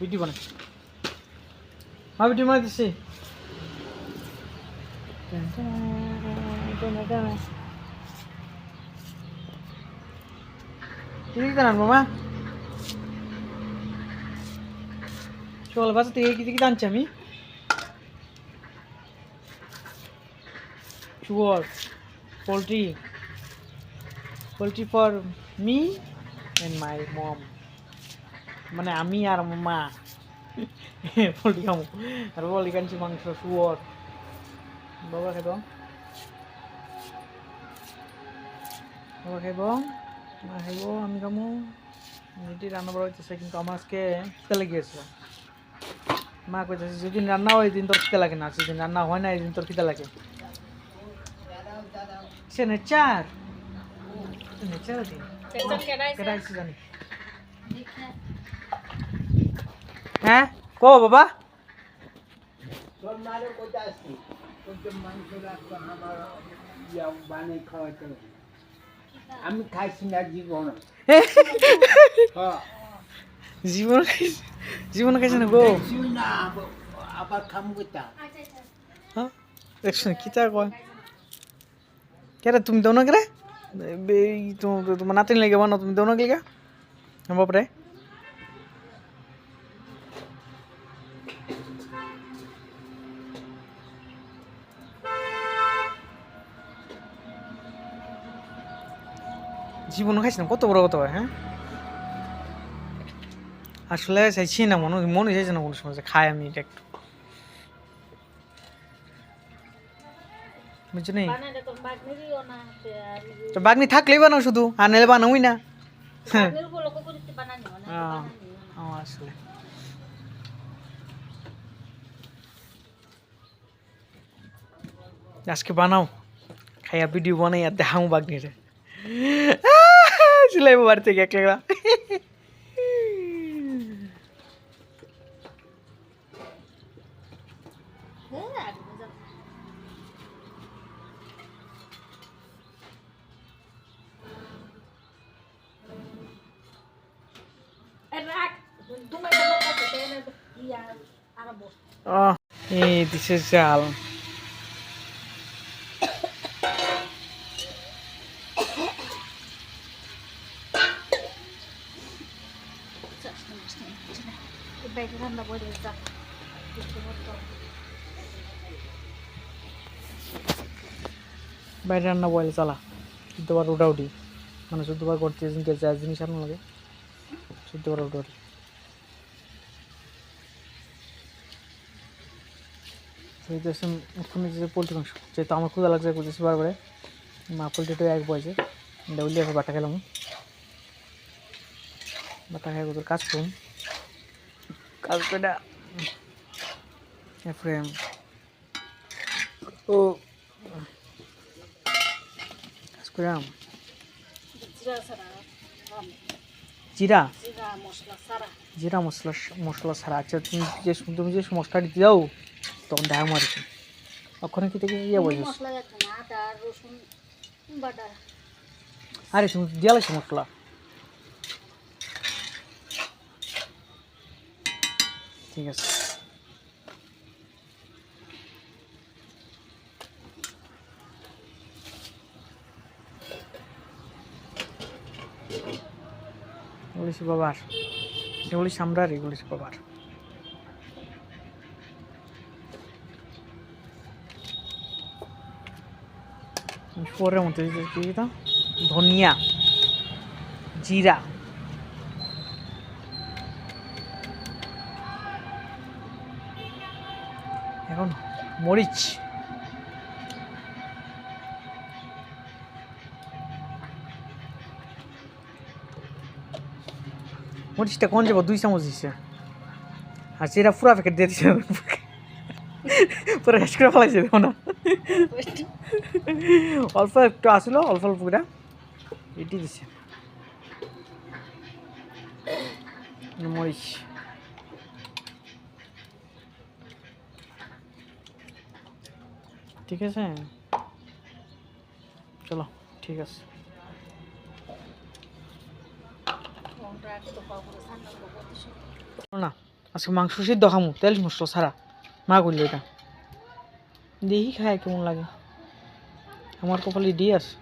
Video বানাই। মা video বানাই দিচ্ছি টেন টেন টেন টেন কি দিতে আনব মা? সকাল বাসা থেকে কি দিকে আনছি আমি? শুয়ার poultry. Poultry for me and my mom মানে আমি আর মা। পোলট্রি খাব আর বলি কানছি মাংস, শুয়ার। বাবা খাইব বাবা খাইব মা খাইব আমি খামো। এটি রান্না বড় হইতেছে, কিন্তু আমার আজকে খিদে লেগেছে মা কইতেছে, যেদিন রান্না হয় দিন তোর খিদে লাগে না। যেদিন রান্না হয় না, এদিন তোর খিদে লাগে। সে নেচার দিন কেডা আইছে জানি হ্যাঁ কো বাবা। আমি খাইছি না জীবন। জীবন খাইছে জীবন খাইছে না গো। আবার খাম করতাম হ্যাঁ দেখছ কি তা কয়? কেরে তুমি দাও না কেরে? এই তোমার তোমার নাতিন লেগে বানো তুমি না লেগে? বাপরে। জীবন খাইছি না কত বড় কত হয় আসলে চাইছি না, মনে মনে চাইছে না কোনো সময় খাই আমি এটা একটু। বুঝছ নি? তো বাগনি থাকলেই বানাও শুধু আর নাহলে বানাওই না। হ্যাঁ। আসলে। আজকে বানাও খাইয়া ভিডিও বানাই আর দেখাও বাগনিরে। সিলাইবো বাড়ি থেকে এক এই দিছে চাল বাইরে রান্না বলে চালা। শুদ্ধবার উঠা মানে শুদ্ধবার করতে যা জিনিস আনো লাগে, শুদ্ধবার উঠা সেইতেছে ওখানে যে পোলট্রি মাংস যেহেতু আমার ক্ষুদা লাগছে করতেছি বারবারে। মা পোলট্রিটা এক বয়সে ডেউলি এখন বাটা খেলাম। বাটা খাই তোর কাজ করুন। কাজ করে ও। কাজ করে জিরা জিরা? মশলা মশলা ছাড়া। আচ্ছা তুমি যে তুমি যে মশলা দিতে যাও তখন দেখা মারছি ওখানে কি থেকে ইয়ে বলছিস আরে তুমি দিয়ে লাগছে মশলা? ঠিক আছে। বলিস বাবার এগুলি সামরার এগুলি বাবার। পরের মধ্যে কি দিতাম ধনিয়া জিরা এখন মরিচ মরিচটা কোন যাব দুই চামচ দিচ্ছে আর জিরা পুরা প্যাকেট দিয়ে দিচ্ছে পুরো শেষ করে ফেলাইছে দেখো না। অল্প একটু আসলো, অল্প অল্প করে এটি দিছে। ঠিক আছে? চলো, ঠিক আছে। না, আজকে মাংস সিদ্ধ খামু, তেল মশলা ছাড়া। মা করল এটা। দেখি খায় কেমন লাগে। আমার কপালে ডি আছে।